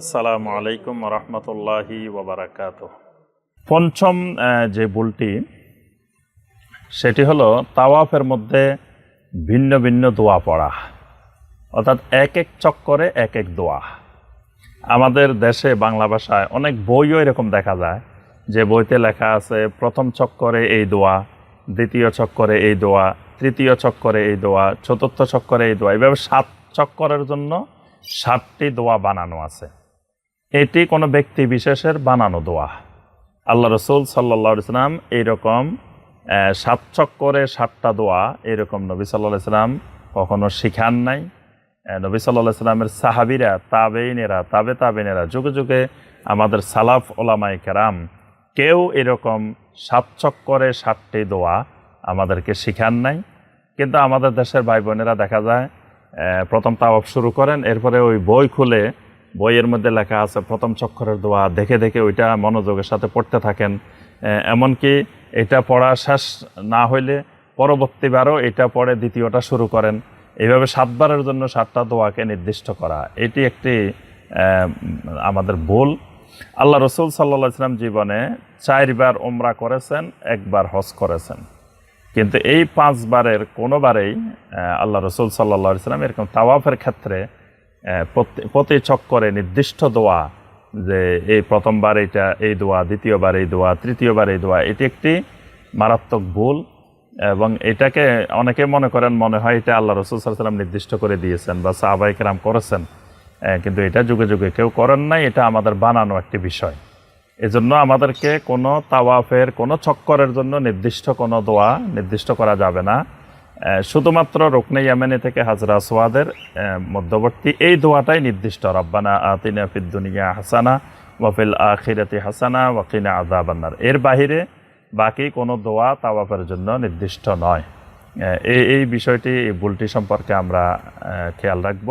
আসসালামু আলাইকুম রহমতুল্লাহি ওবরাকাত। পঞ্চম যে ভুলটি, সেটি হলো তাওয়াফের মধ্যে ভিন্ন ভিন্ন দোয়া পড়া। অর্থাৎ এক এক চক্করে এক এক দোয়া। আমাদের দেশে বাংলা ভাষায় অনেক বইও এরকম দেখা যায় যে বইতে লেখা আছে, প্রথম চক্করে এই দোয়া, দ্বিতীয় চক্করে এই দোয়া, তৃতীয় চক্করে এই দোয়া, চতুর্থ চক্করে এই দোয়া। এভাবে সাত চক্করের জন্য সাতটি দোয়া বানানো আছে। এটি কোনো ব্যক্তি বিশেষের বানানো দোয়া। আল্লাহ রসুল সাল্লা ইসলাম এইরকম সাত চক্করে সাতটা দোয়া এরকম নবী সাল্লাহ ইসলাম কখনো শিখান নাই। নবী সাল্লাহ ইসলামের সাহাবিরা তাবেইনেরা তাবে তাবেনেরা যুগে যুগে আমাদের সালাফ ওলামাই কেরাম কেউ এরকম সাত চক্করে সাতটি দোয়া আমাদেরকে শিখান নাই। কিন্তু আমাদের দেশের ভাই বোনেরা দেখা যায় প্রথম তাওয়াফ শুরু করেন, এরপরে ওই বই খুলে বইয়ের মধ্যে লেখা আছে, প্রথম চক্ষরের দোয়া দেখে দেখে ওইটা মনোযোগের সাথে পড়তে থাকেন। এমনকি এটা পড়া শেষ না হইলে পরবর্তীবারও এটা পড়ে দ্বিতীয়টা শুরু করেন। এইভাবে সাতবারের জন্য সাতটা দোয়াকে নির্দিষ্ট করা, এটি একটি আমাদের ভুল। আল্লাহ রসুল সাল্লা ইসলাম জীবনে চারবার ওমরা করেছেন, একবার হজ করেছেন। কিন্তু এই পাঁচবারের কোনোবারেই আল্লাহ রসুল সাল্লা ইসলাম এরকম তাওয়াফের ক্ষেত্রে প্রতি- চক্করে নির্দিষ্ট দোয়া যে এই প্রথমবার এটা এই দোয়া, দ্বিতীয়বার এই দোয়া, তৃতীয়বার এই দোয়া, এটি একটি মারাত্মক ভুল এবং এটাকে অনেকে মনে করেন, মনে হয় এটা আল্লাহ রসুল সাল্লাম নির্দিষ্ট করে দিয়েছেন বা সাহাবাই কেরাম করেছেন। কিন্তু এটা যুগে যুগে কেউ করেন নাই, এটা আমাদের বানানো একটি বিষয়। এজন্য আমাদেরকে কোনো তাওয়াফের, কোনো চক্করের জন্য নির্দিষ্ট কোনো দোয়া নির্দিষ্ট করা যাবে না। শুধুমাত্র রুকনে ইয়ামেনি থেকে হাজরা সোয়াদের মধ্যবর্তী এই দোয়াটাই নির্দিষ্ট। রব্বানা আতিনা ফিদ্দুনিয়া হাসানা ওয়াফিল আখিরাতি হাসানা ওয়াকিনা আজাবান্নার এর বাহিরে বাকি কোনো দোয়া তাওয়াফের জন্য নির্দিষ্ট নয়। এই এই বিষয়টি, এই ভুলটি সম্পর্কে আমরা খেয়াল রাখব।